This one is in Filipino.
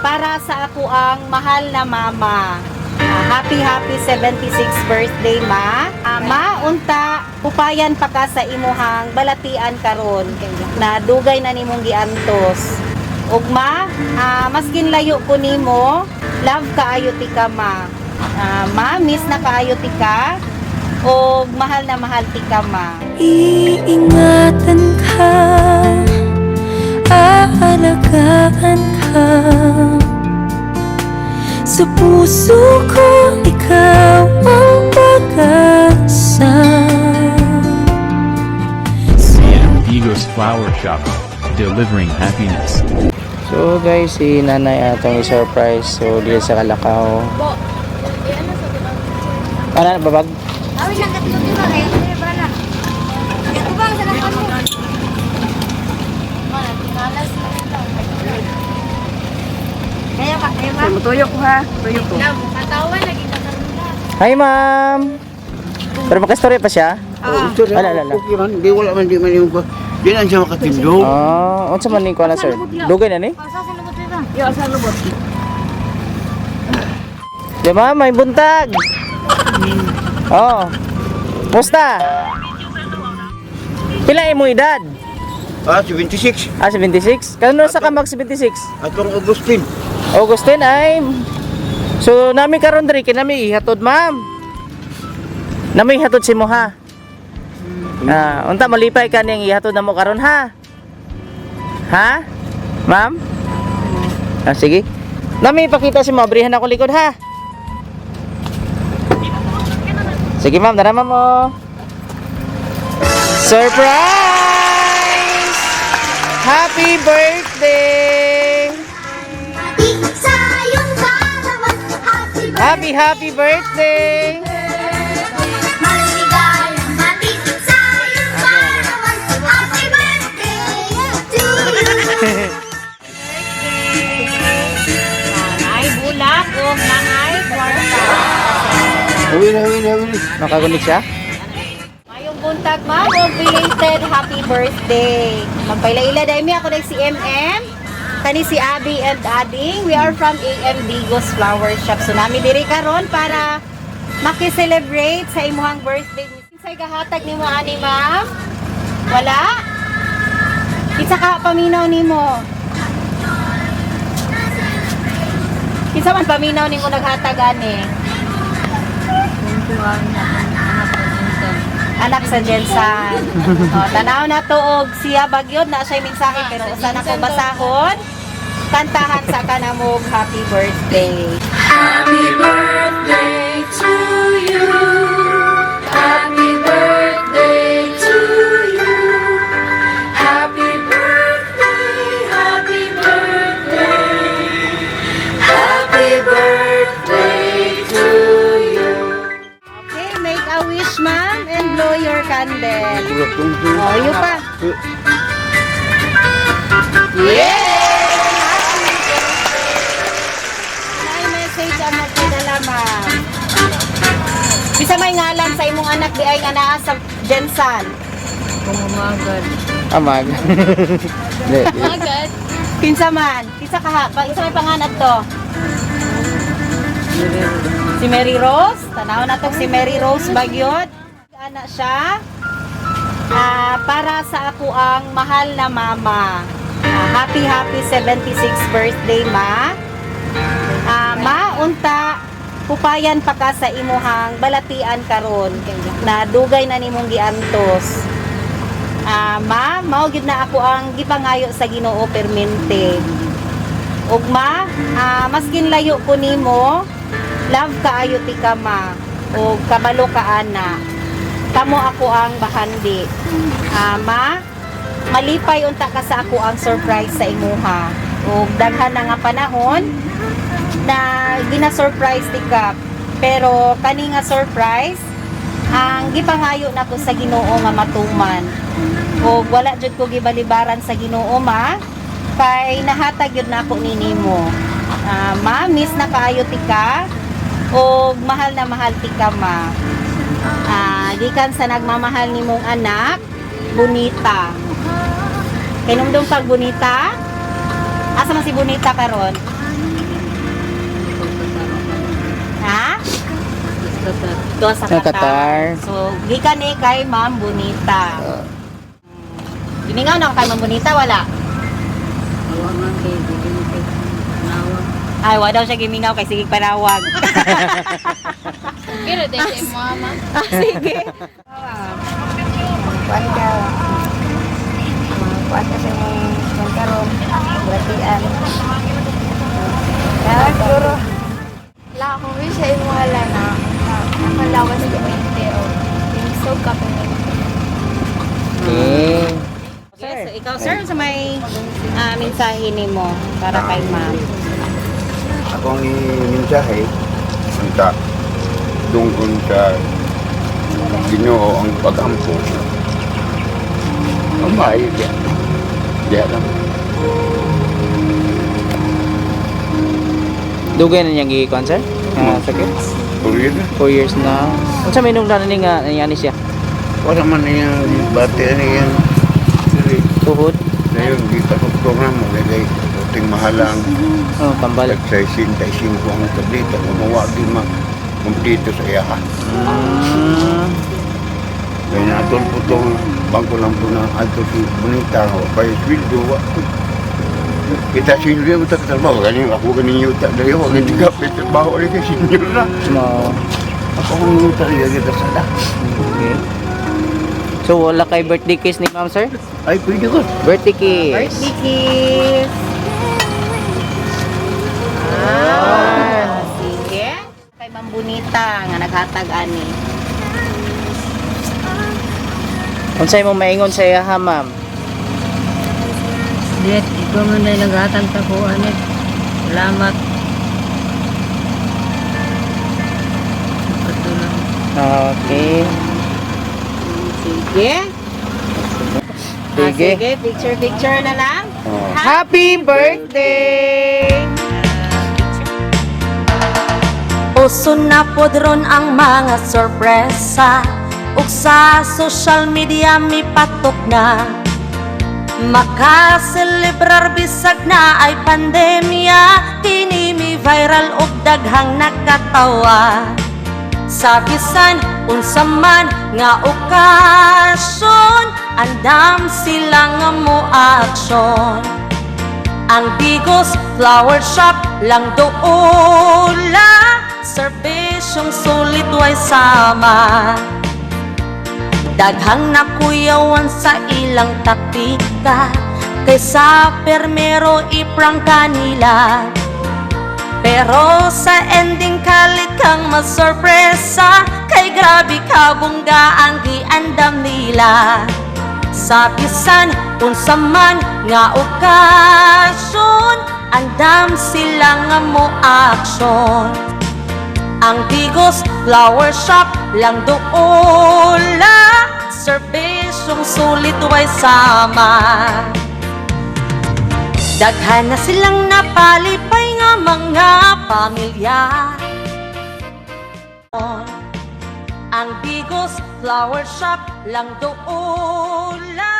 para sa ako ang mahal na mama. Ah, happy happy 76th birthday ma. Ah, ma unta upayan pa ka sa imuhang balatian karon na dugay na nimong giantos. Ug ma, ah, maskin layo ko nimo, love kaayo ti ka ma. Ah, ma, miss na kaayo ti ka. Og mahal na mahal ti ka ma. Iingatan ka Aalagaan ka Sa puso ko Ikaw ang pag-asa CM Digos Flower Shop, delivering happiness. So guys, si nanay atong i-surprise. So dito sa Kalakaw. Ano na babag? Awit lang katlo di ba kaya kaya ba na? Ito bang sa lakas mo? Kaya pa, kaya pa. Tuyo ko ha. Tuyo ko. Lang, katawan lagi ka. Hi ma'am! Pero makastorya pa siya? Oh, ito Ala, ala, ala. Di wala man, di man yung ba. Di na siya makatindog. Oh, unsa man ni ko na sir? Dugay na ni? Pasa sa lubot dito. Yo, sa lubot. Di ma'am, may buntag. Oh. Musta? Pila mo edad? Ah, 76. Ah, 76? Kano sa ka mag 76? Atong Agustin. Augustine ay So nami karon diri kinami ihatod ma'am. Nami ihatod si mo ha. Ah, unta malipay ka niyang ihatod na mo karon ha. Ha? Ma'am? Ah, sige. Nami ipakita si mo abrihan ako likod ha. Sige ma'am, darama mo. Surprise! Happy birthday! O nanay kwarta. Hawi na, hawi na, hawi na. Nakakunik siya? Mayong buntag o belated happy birthday. Magpailaila dahil mi ako na si MM. Kani si Abby and Ading. We are from AM Digos Flower Shop. So nami diri karon para maki-celebrate sa imuhang birthday. Kinsay gahatag nimo ani ma'am? Wala? Kitsa ka paminaw nimo? Kinsa man paminaw nimo naghatag ani? Anak sa Jensan. o, tanaw na to og siya bagyod na siya mensahe pero usa na ko basahon. Kantahan sa kanamog happy birthday. Happy birthday to you Oh, yun pa. May message ang magpinala ma'am. Bisa may ngalan sa imong anak di ay nga naa sa Jensan. Amag. Hindi. Kinsa man? Kinsa ka ha? Pa, isa may panganat to? Si Mary Rose? Tanaw na to si Mary Rose Bagyod. Ana siya. Ah, para sa ako ang mahal na mama. Ah, happy happy 76th birthday ma. Ah, ma unta pupayan pa ka sa imuhang balatian karon na dugay na nimong giantos. Ah, ma, mao gid na ako ang gipangayo sa Ginoo permente. Ug ma, ah, maskin layo ko nimo, love kaayo ti ka ma. Ug kabalo ka ana. Kamo ako ang bahandi. Ah, ma, malipay unta ka sa ako ang surprise sa imuha. Ug daghan na nga panahon na gina-surprise ti ka. Pero kani nga surprise, ang gipangayo na ko sa Ginoo nga matuman o wala jud ko gibalibaran sa Ginoo ma kay nahatag yun na ako ni nimo Ah, ma miss na kaayo ti ka o mahal na mahal ti ka ma Ah, gikan sa nagmamahal ni mong anak Bonita kinumdong pag Bonita asa man si Bonita karon ha doon sa Qatar. So, gikan ni kay Ma'am Bonita. Uh. Giningaw na kay Ma'am Bonita, wala? Wala man kay wala daw siya gimingaw kay sige panawag. Pero din si mama. ah, sige. Kuan ka. Kuan ka sa mong karon. Beratian. Ya, siguro. Wala akong wish sa imo wala na. Nakalawas ko entero. Pinsog ka pa Okay. Yes, ikaw sir sa may ah, mensahe nimo para kay Ma'am. Akong iminsahe, unta, dungkon sa Ginoo ang pag-ampo. Ang maayo diyan. Diyan lang. Dugay na niyang gi-kuan sir? Ah, sakit? Tuloy na. 4 years na. Unsa may nung ni nga nangyani siya? Wala man na yung bati na. Dili. Tuhod. Na yun, di patugtog na mo. Dili, puting mahalang. Oh, tambal. Sa 65 ang tablita. Gumawa di ma kumpleto sa iyaha. Mm. Kaya natol po itong bangko lang po na ato si Bonita. O kaya swildo. wa. Kita sinyo mo tak trabaho. Galing ako ganing yuta. Dahil ako ganing kapit. Trabaho ulit kay sinyo na. No. Ako ang yuta rin kita sada. Okay. So wala kay birthday kiss ni ma'am sir? Ay, pwede ko. Birthday kiss. Birthday kiss. Ah, sige. Kay Ma'am Bonita nga naghatag ani. Unsay mo maingon sa iya ha ma'am? Diyet, ikaw man na naghatang tapuan eh. Salamat. Patulang. Okay. Sige. Ah, Sige. sige, picture picture na lang. Oh. Happy birthday! Uso na podron ang mga sorpresa. Ug sa social media mi patok na. Makaselebrar bisag na ay pandemya. Kini mi viral ug daghang nakatawa. Sa bisan unsa man nga okasyon Andam sila nga mo aksyon. Ang Bigos Flower Shop lang doola Serbisyong sulit way sama. Daghang nakuyawan sa ilang taktika Kaysa permero iprang kanila Pero sa ending kalit kang masorpresa Kay grabe ka bungga ang giandam nila. Sa bisan unsa man nga okasyon andam sila nga mo aksyon ang Bigos Flower Shop lang doola Serbisyong sulit way sama. Daghan na silang napalipay nga mga pamilya. Ang Bigos Flower Shop lang doola